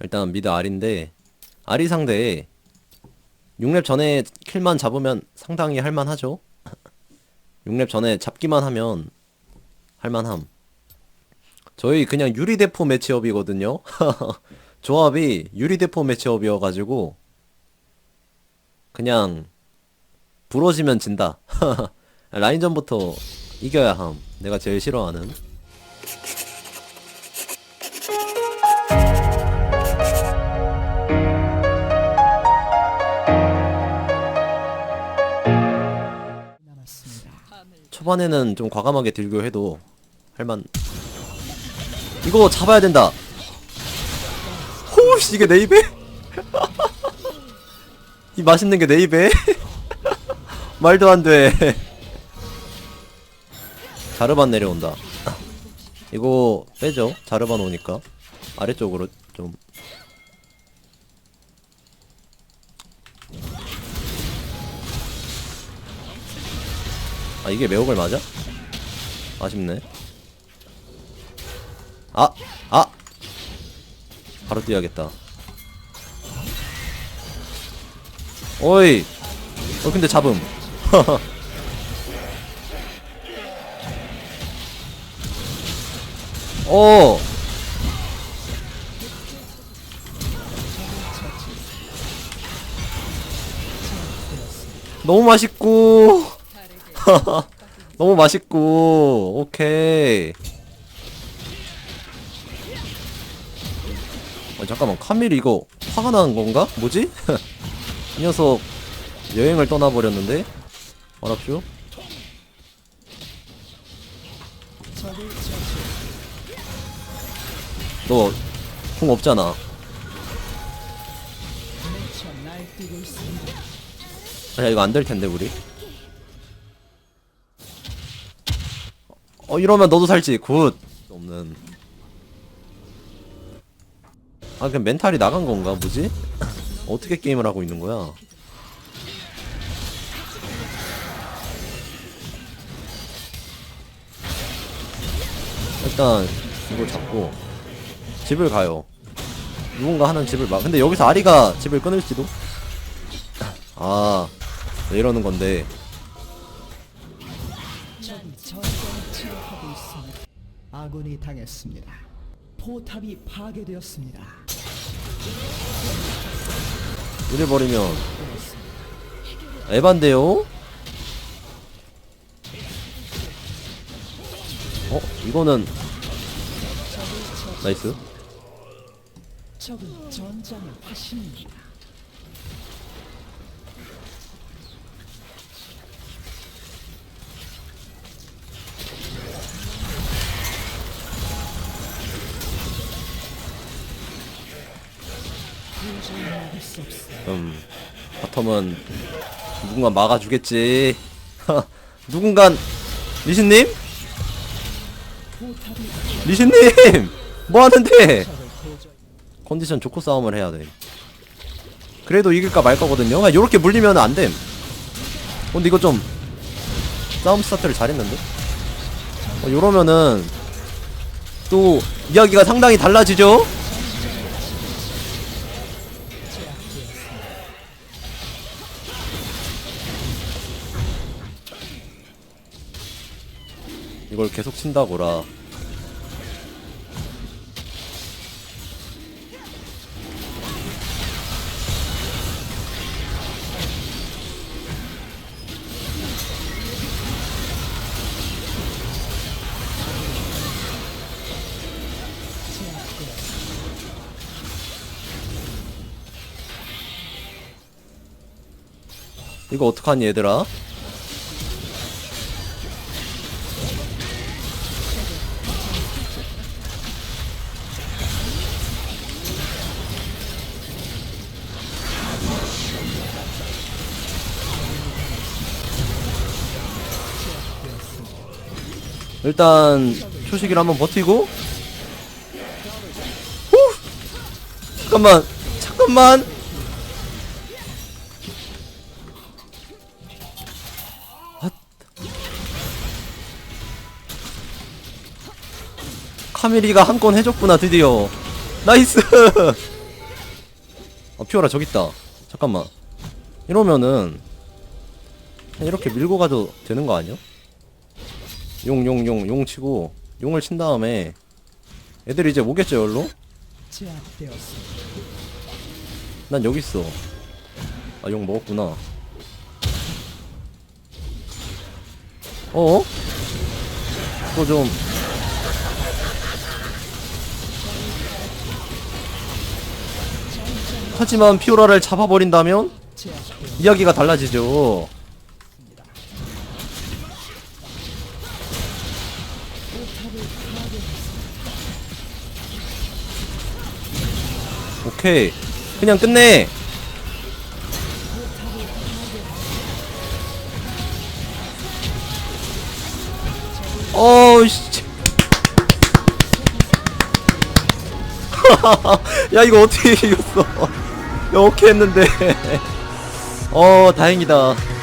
일단 미드 R인데 R이 상대에 6렙 전에 킬만 잡으면 상당히 할만하죠. 6렙 전에 잡기만 하면 할만함. 저희 그냥 유리대포 매치업이거든요. 조합이 유리대포 매치업이어가지고 그냥 부러지면 진다. 라인전부터 이겨야 함. 내가 제일 싫어하는 초반에는 좀 과감하게 들고 해도 할만. 이거 잡아야 된다. 호우씨 이게 내 입에? 이 맛있는 게 내 입에? 말도 안돼. 자르반 내려온다. 이거 빼죠. 자르반 오니까. 아래쪽으로 좀 아 이게 매혹을 맞아? 아쉽네 아! 아! 바로 뛰어야겠다 어이 어 근데 잡음 어 너무 맛있고 너무 맛있고 오케이 아, 잠깐만 카밀 이거 화가 나는 건가? 뭐지? 이 녀석 여행을 떠나버렸는데 어랍쇼? 너궁 없잖아. 야 이거 안 될 텐데 우리 어 이러면 너도 살지. 굿. 없는. 아 그냥 멘탈이 나간 건가 뭐지? 어떻게 게임을 하고 있는 거야? 일단 이걸 잡고. 집을 가요. 누군가 하는 집을 막 근데 여기서 아리가 집을 끊을지도? 아, 왜 이러는 건데. 아군이 당했습니다. 포탑이 파괴되었습니다. 이래버리면. 에반데요? 어? 이거는. 나이스. 적은 전장의 화신입니다. 도저히 막을 수 없습니다. 음. 바텀은 누군가 막아주겠지. 누군간. 리신님? 리신님! 뭐 하는데? 컨디션 좋고 싸움을 해야 돼. 그래도 이길까 말 거거든요. 그냥 요렇게 물리면 안 됨. 근데 이거 좀 싸움 스타트를 잘했는데? 어, 요러면은 또 이야기가 상당히 달라지죠? 이걸 계속 친다고라. 이거 어떡하니 얘들아? 일단 초식이를 한번 버티고 후! 잠깐만 잠깐만 아. 카밀이가 한 건 해줬구나 드디어 나이스 아 피오라 저기 있다 잠깐만 이러면은 이렇게 밀고 가도 되는 거 아니야? 용 용 용 용 치고 용을 친 다음에 애들이 이제 오겠죠? 제압되었습니다. 난 여기 있어 아 용 먹었구나 어? 또 좀 하지만 피오라를 잡아버린다면. 이야기가 달라지죠. 오케이. 그냥 끝내. 어우씨. 야 이거 어떻게 이겼어? 야 오케이 했는데. 어 다행이다.